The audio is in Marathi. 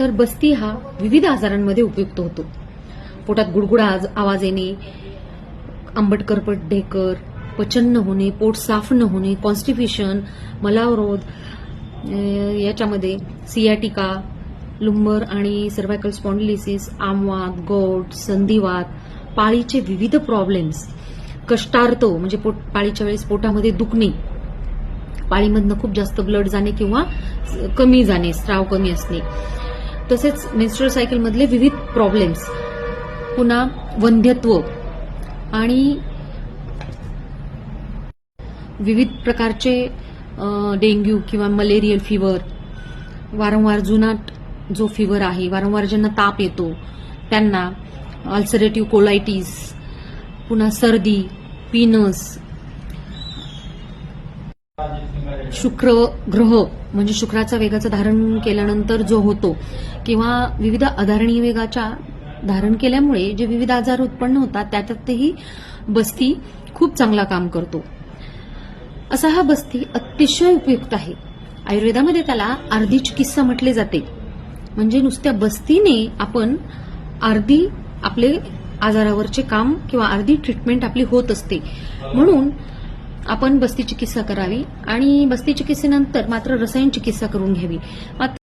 तर बस्ती हा विविध आजारांमध्ये उपयुक्त होतो. पोटात गुडगुडा आवाज येणे आंबट करपट ढेकर पचन न होणे पोट साफ न होणे कॉन्स्टिप्युशन मलावरोध याच्यामध्ये सियाटिका लुंबर आणि सर्वायकल स्पॉन्डिलिसिस आमवात गोट संधिवात पाळीचे विविध प्रॉब्लेम्स कष्टार्थ म्हणजे पोट पाळीच्या वेळेस पोटामध्ये दुखणे. पाळीमधनं खूप जास्त ब्लड जाणे किंवा कमी जाणे स्त्राव कमी असणे. तसेच मेन्स्ट्रल सायकलमधले विविध प्रॉब्लेम्स पुन्हा वंध्यत्व आणि विविध प्रकारचे डेंग्यू किंवा मलेरियल फिवर वारंवार जुनाट जो फिवर आहे वारंवार ज्यांना ताप येतो त्यांना अल्सरेटिव्ह कोलायटीस पुन्हा सर्दी पिनस शुक्र ग्रह म्हणजे शुक्राचा वेगाचं धारण केल्यानंतर जो होतो किंवा विविध आधारणीय वेगाच्या धारण केल्यामुळे जे विविध आजार उत्पन्न होतात त्यातही बस्ती खूप चांगला काम करतो. असा हा बस्ती अतिशय उपयुक्त आहे. आयुर्वेदामध्ये त्याला अर्धी चिकित्सा म्हटले जाते. म्हणजे नुसत्या बस्तीने आपण अर्धी आपले आजारावरचे काम किंवा अर्धी ट्रीटमेंट आपली होत असते. म्हणून आपण बस्ती चिकित्सा करावी आणि बस्ती चिकित्सेनंतर मात्र रसायन चिकित्सा करून घ्यावी. मात्र